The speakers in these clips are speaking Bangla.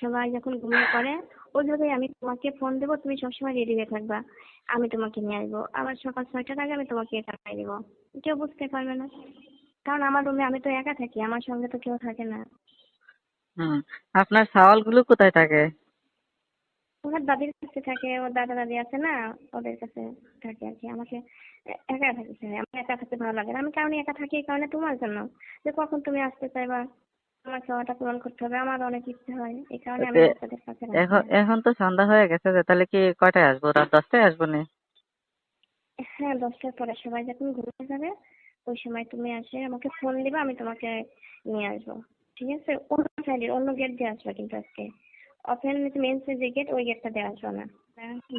সবাই যখন ঘুমিয়ে পড়ে ওইভাবেই আমি তোমাকে ফোন দেবো তুমি সবসময় রেডি হয়ে থাকবা। আমি তোমাকে নিয়ে আসব। আবার সকাল ছয়টার আগে আমি তোমাকে টাকাই দেবো। কেউ বুঝতে পারবে না। কারণ আমার রুমে আমি তো একা থাকি আমার সঙ্গে তো কেউ থাকে না। হুম আপনার সাওয়ালগুলো কোথায় থাকে? ওনার দাদির কাছে থাকে ওর দাদা দাদি আছে না ওদের কাছে থাকে আর কি। আমাকে একা থাকতে চাই আমার একা থাকতে ভালো লাগে না। আমি কারণে একা থাকি এই কারণে তোমার জন্য। যে কখন তুমি আসতে চাইবা? আমার চাওয়াটা পূরণ করতে হবে। আমার অনেক ইচ্ছে হয়। এই কারণে আমি বাচ্চাদের কাছে এখন এখন তো সন্ধ্যা হয়ে গেছে যে তাহলে কি কয়টায় আসব? রাত দশটায় আসব নি? হ্যাঁ দশটার পরে। সবাই যখন ঘুমিয়ে যাবে ওই সময় তুমি আসে আমাকে ফোন দিবা আমি তোমাকে নিয়ে আসব। ঠিক আছে? অন্য সাইডে অন্য গেট দিয়ে আসবে কিন্তু আজকে। ওপেন মেন যে গেট ওই গেটটা দিয়ে আসবে না।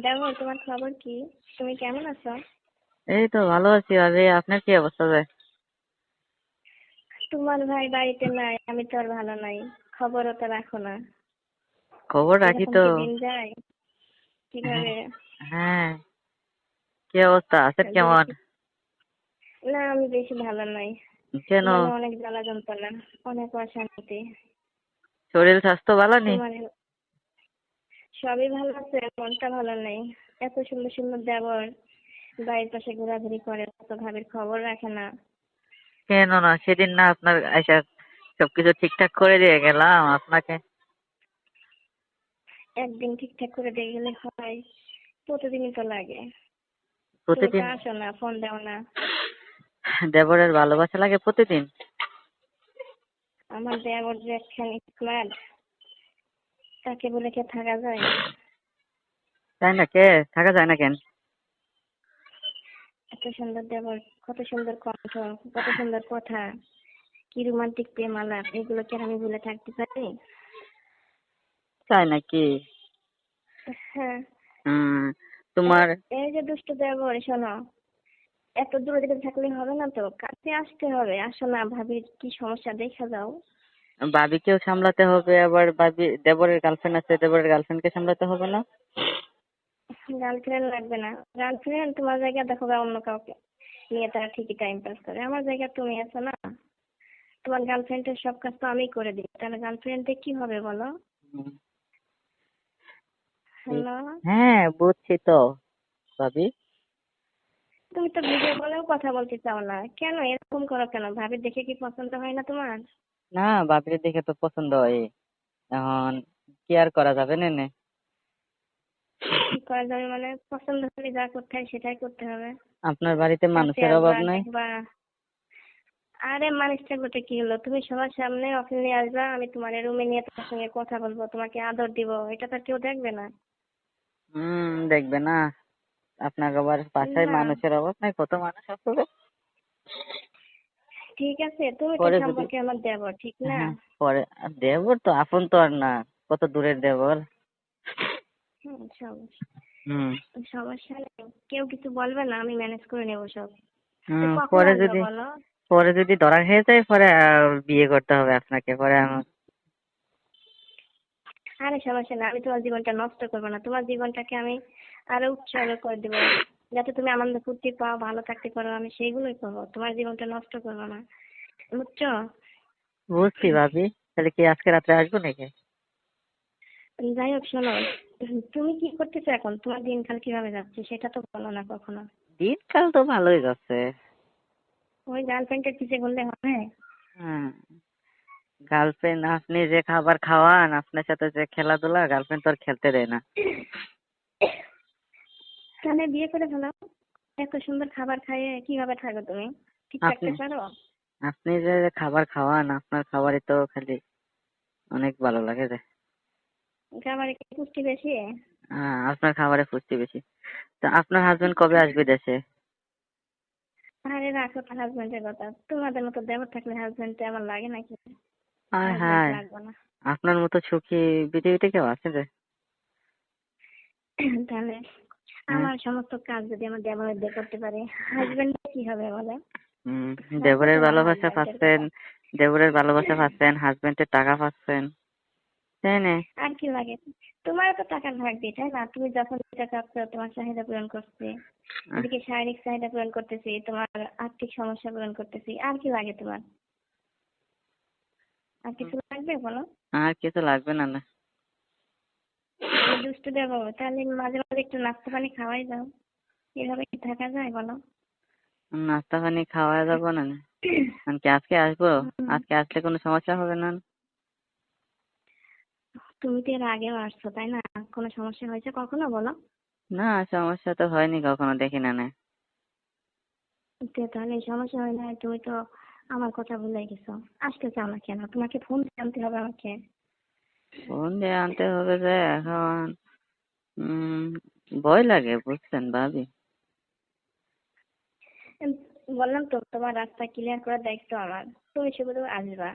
দেখো তোমার খবর কি? তুমি কেমন আছো? এই তো ভালো আছি ভাবি। আপনার কি অবস্থা যায় তোমার ভাই বাড়িতে নাই আমি তো আর ভালো নাই। খবরও তো রাখো না। খবর রাখি তো। কীভাবে? হ্যাঁ কি অবস্থা? আছেন কেমন? না আমি বেশি ভালো নাই। কেন? অনেক জ্বালা যন্ত্রণা অনেক অশান্তি। শরীর স্বাস্থ্য ভালো নেই? সবই ভালো আছে মনটা ভালো নেই। এত সুন্দর সুন্দর দেবর বাড়ির পাশে ঘোরাঘুরি করে কত ভাবির খবর রাখে না। কেন না সেদিন না আপনার আইসা সবকিছু ঠিকঠাক করে দিয়ে গেলাম আপনাকে? একদিন ঠিকঠাক করে দিয়ে গেলে হয় প্রতিদিনই তো লাগে। প্রতিদিন? আসো না ফোন দাও না। দেবরের ভালোবাসা লাগে প্রতিদিন? আমার দেবর যে একখানি স্মার্ট তাকে বলে কে থাকা যায়? তাই না কে? থাকা যায় না কেন? এত সুন্দর দেবর কত সুন্দর কণ্ঠ কত সুন্দর কথা কি রোমান্টিক প্রেম আলাপ এগুলো কি আমি ভুলে থাকতে পারি? তাই নাকি? হ্যাঁ। তোমার এই যে দুষ্টু দেবর শোনো এত দূরে দূরে থাকলে হবে না তো? কাছে আসতে হবে। আসো না ভাবির কি সমস্যা দেখা যাও ভাবিকেও সামলাতে হবে আবার ভাবি দেবরের গার্লফ্রেন্ড আছে দেবরের গার্লফ্রেন্ডকে সামলাতে হবে না? গার্লফ্রেন্ড লাগবে না। গার্লফ্রেন্ড তোমার জায়গায় দেখো অন্য কাউকে। নিয়ে তারা ঠিকই টাইম পাস করে। আমার জায়গায় তুমি আছো না? তোমার গার্লফ্রেন্ডের সব কাজ তো আমিই করে দিই। তাহলে গার্লফ্রেন্ডে কি হবে বলো। হ্যালো হ্যাঁ বুঝছি তো। ভাবি? তুমি তো ভিডিও কলেও কথা বলতে চাও না। কেন? এরকম করো কেন? ভাবি দেখে কি পছন্দ হয় না তোমার? না ভাবির দেখে তো পছন্দ হয়। এখন কি আর করা যাবে না নে? করা যাবে মানে পছন্দ হলে যা করতে হয় সেটাই করতে হবে। আপনার বাড়িতে মানুষের অভাব নাই? আরে মানুষটা বলতে কি হলো? তুমি সবার সামনে অফিস নিয়ে আসবা আমি তোমার রুমে নিয়ে তোমার সঙ্গে কথা বলব তোমাকে আদর দিব। এটা তো কেউ দেখবে না। হুম দেখবে না। আপনার আবার বাসায় মানুষের অভাব নাই? কত মানুষ আছে রে। ঠিক আছে তুমি তো সম্পর্কে আমার দেবো ঠিক না? হ্যাঁ, পরে। দেবর তো আপন তো আর না। কত দূরের দেবর? হুম, সমস্যা হুম। সমস্যা নেই কেউ কিছু বলবে না আমি ম্যানেজ করে নেব সব। হুম, পরে যদি পরে যদি ধরা খেয়ে যায় পরে বিয়ে করতে হবে আপনাকে পরে আমার আরে সমস্যা না আমি তোমার জীবনটা নষ্ট করব না। তোমার জীবনটাকে আমি আরও উৎসর্গ করে দেবো। যাতে তুমি আনন্দ ফুর্তি পাও ভালো থাকতে পারো আমি সেইগুলোই করব। তোমার জীবনটা নষ্ট করব না। বুঝছ? বুঝছি ভাবি। তাহলে কি আজকে রাত্রে আসব নাকি? যাই হোক শোনো। তুমি কি করতেছো এখন? তোমার দিনকাল কীভাবে যাচ্ছে সেটা তো বলো না কখনো। দিনকাল তো ভালোই যাচ্ছে। ওই গার্লফ্রেন্ডের পিছে ঘুরলে হবে। গার্লফ্রেন্ড আপনি যে খাবার খাওয়ান আপনার সাথে যে খেলাধুলা গার্লফ্রেন্ড তো আর খেলতে দেয় না। তাহলে বিয়ে করে ফেলো। এত সুন্দর খাবার খাইয়ে কীভাবে থাকো তুমি? ঠিক থাকতে আপনি- পারো? আপনি যে খাবার খাওয়ান আপনার খাবারই তো খালি অনেক ভালো লাগে রে খাবারে কি পুষ্টি বেশি? হ্যাঁ আপনার খাবারে পুষ্টি বেশি। তো আপনার হাজবেন্ড কবে আসবে দেশে? আরে রাখো তো হাজবেন্ডের কথা। তোমাদের মতো দেবর থাকলে হাজবেন্ড আমার লাগে নাকি? হায় husband হায়। আপনার মতো সুখী পৃথিবীতে কেউ আছে যে? তাহলে। আমার সমস্ত কাজ যদি আমার দেবরের দিয়ে করতে পারে হাজবেন্ড কি হবে বলে? হুম, দেবরের ভালোবাসা পাচ্ছেন দেবরের ভালোবাসা পাচ্ছেন হাজবেন্ডের টাকা পাচ্ছেন। তাই না? আর কি লাগে? তোমারও তো টাকা লাগবে তাই না? তুমি যখন যেটা চাচ্ছ তোমার চাহিদা পূরণ করছি। এদিকে শারীরিক চাহিদা পূরণ করতেছি তোমার আর্থিক সমস্যা পূরণ করতেছি। আর কি লাগে তোমার? আর কিছু লাগবে বলো? আর কিছু লাগবে না না। দুষ্টু দেবো তাহলে মাঝে মাঝে একটু নাস্তা পানি খাওয়াই দাও। এভাবে কি থাকা যায় বলো? নাস্তা পানি খাওয়া যাব না আজকে আসব? আজকে আসলে কোনো সমস্যা হবে না? তুমি তো এর আগেও আসছো তাই না? কোনো সমস্যা হয়েছে কখনো বলো? না সমস্যা তো হয়নি কখনো দেখি না না। তাহলে সমস্যা হয় না তুমি তো আমার কথা ভুলে গেছো। আসতে চাও না কেন? তোমাকে ফোন আনতে হবে আমাকে। ফোন দিয়ে আনতে হবে যে এখন ভয় লাগে বুঝছেন ভাবি? বললাম তো তোমার রাস্তা ক্লিয়ার করার দায়িত্ব আমার। তুমি শুধু আসবা।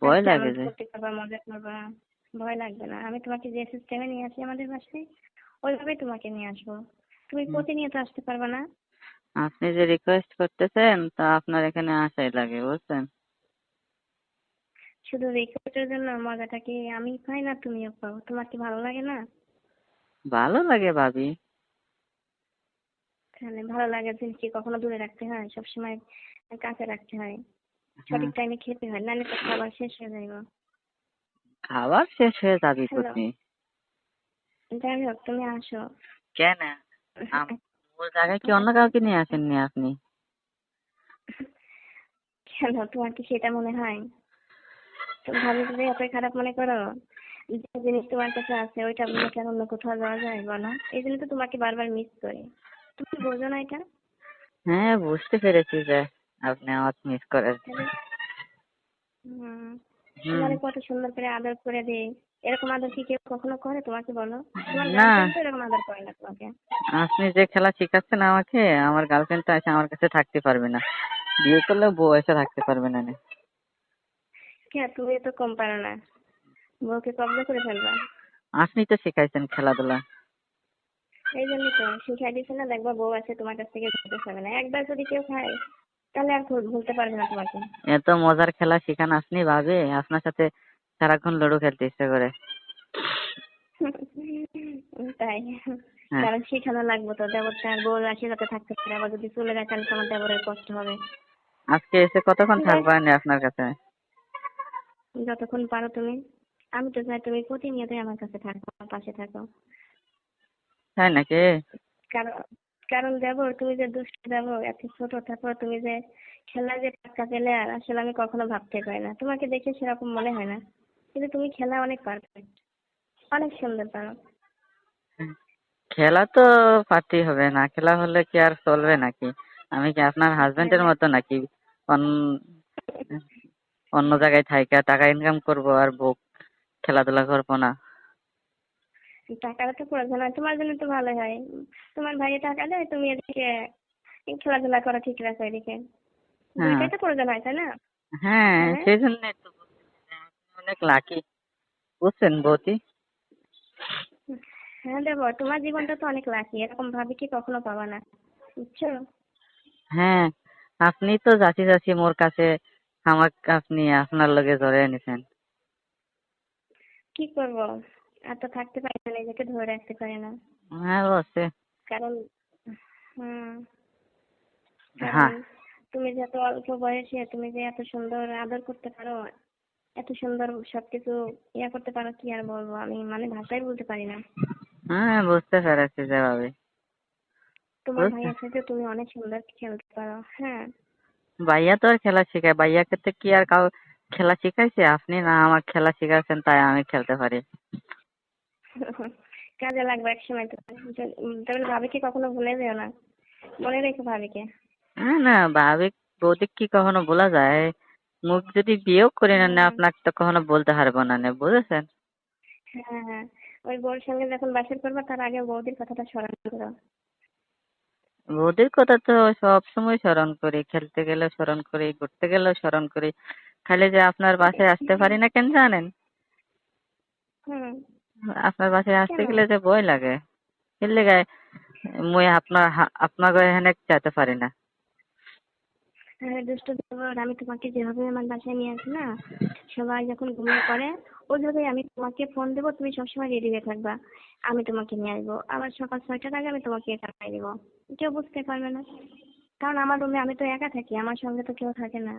ভয় লাগে যে। মজা করবা ভয় লাগবে না। আমি তোমাকে যে সিস্টেমে নিয়ে আসি আমাদের বাসায় ওইভাবেই তোমাকে নিয়ে আসব। তুমি। প্রতিনিয়ত আসতে পারবে না। আপনি যে রিকোয়েস্ট করতেছেন তা আপনার এখানে আসাই লাগে বুঝছেন? শুধু রিকোয়েস্টের জন্য মজাটা কি? আমি পাই না তুমিও পাও। তোমার কি ভালো লাগে না? ভালো লাগে ভাবি। তাহলে ভালো লাগার জিনিস কি কখনো দূরে রাখতে হয় সবসময় কাছে রাখতে হয়। সঠিক টাইমে খেতে হয় নাহলে তো খাবার শেষ হয়ে যাইব। খাবার শেষ হয়ে যাবি. তুমি যাই হোক তুমি আসো। কেন? ওর জায়গায় কি অন্য কাউকে নিয়ে আসেননি আপনি? কেন? তোমার কি সেটা মনে হয়? তুমি ভাবি যদি এতই খারাপ মনে করো যে জিনিস তোমার কাছে আছে ওইটা বলে কেন অন্য কোথাও যাওয়া যায় বলো। এই জন্য তো তোমাকে বারবার মিস করি। তুমি বোঝো না এটা? হ্যাঁ বুঝতে পেরেছি যে আপনি আমার মিস করেন তাহলে হুম। তোমার কত সুন্দর করে আদর করে দেই এরকম আদর কি কেউ কখনো করে? তোমাকে বলো। তোমার না। গার্লফ্রেন্ড এরকম আদর করে না তোমাকে। আপনি যে খেলা শিখাচ্ছেন আমাকে আমার গার্লফ্রেন্ড তো এসে আমার কাছে থাকতে পারবে না। বিয়ে করলে বউ এসে থাকতে পারবে না নে। কে? তুমি তো কম পারো না। বউকে কবজা করে ফেলবা। আপনি তো শিখাইছেন খেলাধুলা। এই জন্যই তো শিখাই দিচ্ছে না। দেখবা বউ আছে তোমার কাছ থেকে যেতে পারবে না। একবার যদি কেউ খায় তাহলে আর ভুল- ভুলতে পারবে না তোমাকে। এত মজার খেলা শিখান আপনি ভাবে আপনার সাথে সারাক্ষণ লুডো খেলতে ইচ্ছে করে। তাই হ্যাঁ। কারণ শিখানো লাগবে তো দেবরটা বউ আশীর্বাদে থাকতে পারে আবার যদি চলে যায় তাহলে তোমার দেবরের কষ্ট হবে। আজকে এসে কতক্ষণ। থাকব আপনার কাছে? যতক্ষণ পারো তুমি। আমি তো চাই তুমি প্রতিনিয়তই আমার কাছে থাকো আমার পাশে থাকো। তাই নাকি? কারণ কারণ দেবর তুমি যে দুষ্ট দেবর এত ছোট, তারপর তুমি যে খেলা যে টাকা পেলে আর আসলে আমি কখনো ভাবতে পারি না। তোমাকে দেখে সেরকম মনে হয় না। কিন্তু তুমি খেলা অনেক পারফেক্ট অনেক সুন্দর পারো। খেলা তো পারতেই হবে না। খেলা হলে কি আর চলবে নাকি? আমি কি আপনার হাজবেন্ডের মতো নাকি? অন- অন্য জায়গায় থাইকা টাকা ইনকাম করব আর বউ খেলাধুলা করব না। টাকাটা তো প্রয়োজন হয় তোমার জন্য তো ভালো হয়। তোমার ভাইয়ে টাকা দেয় তুমি এদিকে খেলাধুলা করো ঠিক রাখো এদিকে। হ্যাঁ। দুইটাই তো প্রয়োজন হয় তাই না? হ্যাঁ হ্যাঁ। সেই জন্যই তো অনেক লাকি বুঝছেন বৌদি? হ্যাঁ দেবো তোমার জীবনটা তো অনেক লাকি এরকম ভাবে কি কখনো পাবা না বুঝছ? হ্যাঁ আপনি তো যাচ্ছি যাচ্ছি মোর কাছে আমাকে আপনি আপনার লগে জড়িয়ে নিছেন। কি করব? আর তো থাকতে পারি না নিজেকে ধরে রাখতে পারি না। হ্যাঁ বসে কারণ হুম। হ্যাঁ। তুমি যে এত অল্প বয়সে তুমি যে এত সুন্দর আদর করতে পারো এত সুন্দর সবকিছু ইয়া করতে পারো কি আর বলব? আমি মানে ভাষাই বলতে পারি না। হ্যাঁ বুঝতে পেরেছি যেভাবে। তোমার ভাইয়ের সাথে তুমি অনেক সুন্দর খেলতে পারো হ্যাঁ। ভাইয়া তো আর খেলা শেখায় ভাইয়াকে তো কি আর কাউ খেলা শিখাইছে? আপনি না আমার খেলা শিখাচ্ছেন তাই আমি খেলতে পারি। কাজে লাগবে এক সময় তো। তাহলে ভাবিকে কখনো ভুলে যেও না। মনে রেখো ভাবিকে। না না ভাবি বৌদি কি কখনো বলা যায়? মুখ যদি বিয়েও করি না আপনাকে তো কখনো বলতে পারব না না বুঝেছেন? হ্যাঁ হ্যাঁ ওই বউর সঙ্গে যখন বাসর করবে তার আগে বৌদির কথাটা স্মরণ করো। বৌদির কথা তো সব সময় স্মরণ করি খেলতে গেলে স্মরণ করি ঘুরতে গেলেও স্মরণ করি। খালি যে আপনার বাসায় আসতে পারি না কেন জানেন? হুম। আপনার বাসায় আসতে গেলে যে ভয় লাগে। এর লেগে মুই আপনার আপনার এখানে যেতে পারি না। দুষ্ট দেবর আমি তোমাকে যেভাবে আমার বাসায় নিয়ে আসি না সবাই যখন ঘুমিয়ে পড়ে ওইভাবে আমি তোমাকে ফোন দেবো তুমি সবসময় রেডি হয়ে থাকবা। আমি তোমাকে নিয়ে আসব। আবার সকাল ছয়টার আগে আমি তোমাকে টাকাই দেবো। কেউ বুঝতে পারবে না। কারণ আমার রুমে আমি তো একা থাকি আমার সঙ্গে তো কেউ থাকে না।